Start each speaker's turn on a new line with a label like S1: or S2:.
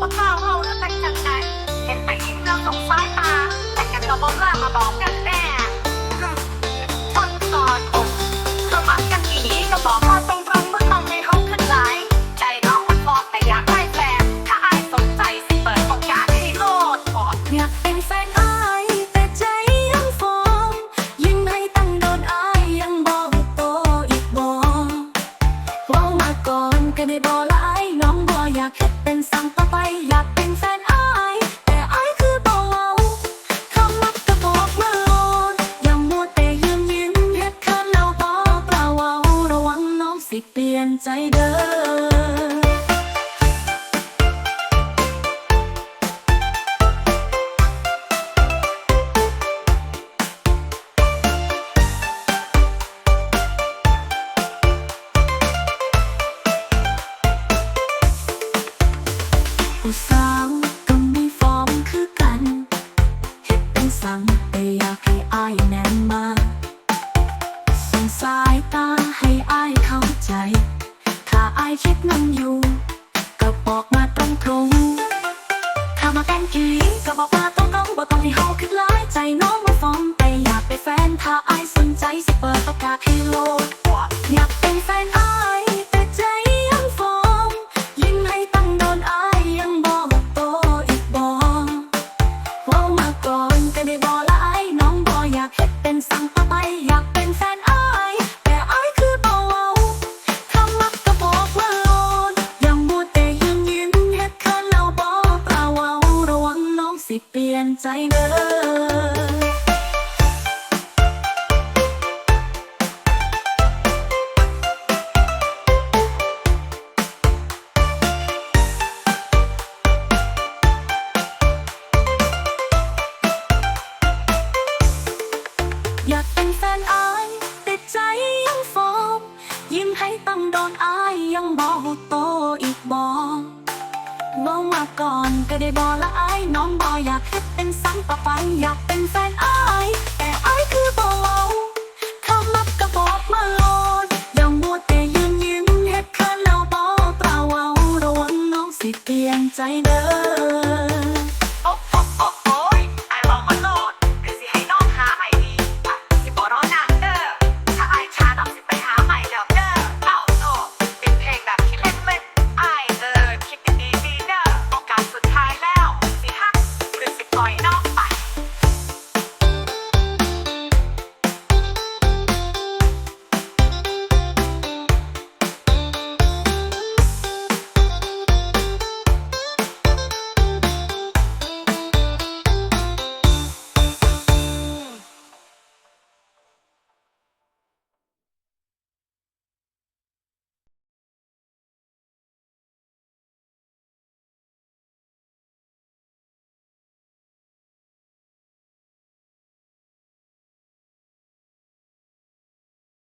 S1: ว่าข้าวเราแล้วแต่จังใจเห็นไปยิ้มเราสงสายตา แต่กันก็บอกว่ามาบอกกันแน่คนสอนผมสมัครกันดีก็บอกว่าตรงตรงเมื่อต้องให้เขาขึ้นไลน์ใจน้องมันบอกแต่อยากได้แฟนถ้าอายสนใจสิเปิดโอกาสให้โลดกอน
S2: อยากเป็นแฟนอายแต่ใจยังฟองยิ่งให้ตั้งโดนอายยังบอกโตอีกบอเว่ามาก่อน ก็ได้บอกละอายน้องบออยากเฮ็ดเป็นสั่งต่อไปอยากเป็นแฟนอายแต่อายคือบ่เว้าคำมักก็บอกมาโลดอย่ามัวแต่ยืนยิ้มเฮ็ดเคินแล้วบ่เปล่าเว้าระวังน้องสิเปลี่ยนใจเด้อ ผู้สาวก็มีฟอร์มคือกันเฮ็ดเป็นสังแต่อยากให้อายแน่นมาส่งสายตาให้อายเข้าใจ ถ้าอายคิดนั่งอยู่ ก็บอกมาตรงตรงถ้ามาแต่งกี่ก็บอกมาตรงตรงบอกต้องให้เฮาคิดหลายใจน้อง เปลี่ยนใจเด้ออยากเป็นแฟนอายแต่ใจยังฟอมยิ้มให้ต้องโดนอายยังบอกโตอีกบอก เมื่อวาก่อนก็ได้บอกละอายน้องบออยากเฮ็ดเป็นซ้ำต่อไปอยากเป็นแฟนอายแต่อายคือบ่เว้าคำมักก็บอกมาโลดยังมัวแต่ยืนยิ้มเฮ็ดเคินแล้วบอกเปล่าเอาระวังน้องสิเปลี่ยนใจเด้อ